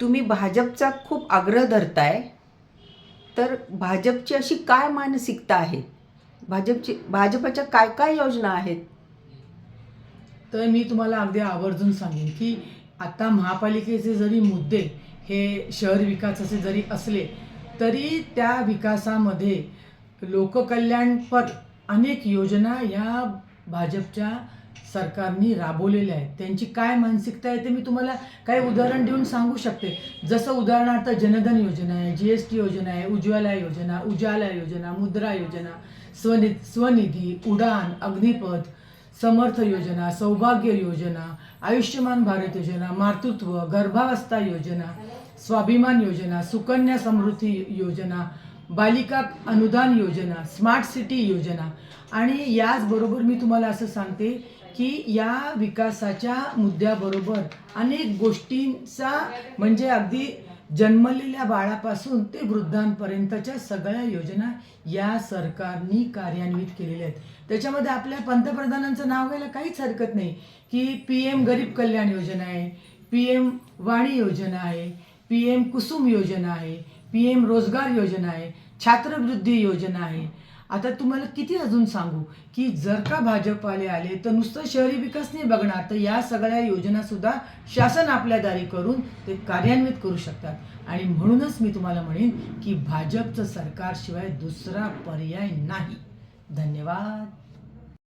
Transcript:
तुम्ही भाजपचा खूप आग्रह धरताय तर भाजपची अशी काय मानसिकता आहे? भाजपची भाजपच्या काय काय योजना आहेत? तर मी तुम्हाला अगदी आवर्जून सांगेन की आता महापालिकेचे जरी मुद्दे हे शहर विकासाचे जरी असले तरी त्या विकासामध्ये लोककल्याणपर अनेक योजना या भाजपच्या सरकारने राबवलेल्या आहेत. त्यांची काय मानसिकता आहे ते मी तुम्हाला काही उदाहरण देऊन सांगू शकते. जसं उदाहरणार्थ जनधन योजना आहे जी एस टी योजना आहे उज्ज्वला योजना उजाला योजना मुद्रा योजना स्वनि स्वनिधी उडान अग्निपथ समर्थ योजना सौभाग्य योजना आयुष्यमान भारत योजना मातृत्व गर्भावस्था योजना स्वाभिमान योजना सुकन्या समृद्धी योजना बालिका अनुदान योजना स्मार्ट सिटी योजना. आणि याचबरोबर मी तुम्हाला असं सांगते की या विकासाच्या मुद्द्याबरोबर अनेक गोष्टींचा म्हणजे अगदी जन्मलेल्या बाळापासून ते वृद्धांपर्यंतच्या सगळ्या योजना या सरकारनी कार्यान्वित केलेल्या आहेत. त्याच्यामध्ये आपल्या पंतप्रधानांचं नाव घ्यायला काहीच हरकत नाही. की पी एम गरीब कल्याण योजना आहे पी एम वाणी योजना आहे पी एम कुसुम योजना आहे पी एम रोजगार योजना आहे छात्रवृत्ती योजना आहे. आता तुम्हाला किती अजून सांगू की जर का भाजपवाले आले तर नुसतं शहरी विकास नाही बघणार. तर या सगळ्या योजना सुद्धा शासन आपल्या दारी करून ते कार्यान्वित करू शकतात. आणि म्हणूनच मी तुम्हाला म्हणेन की भाजपचं सरकारशिवाय दुसरा पर्याय नाही. धन्यवाद.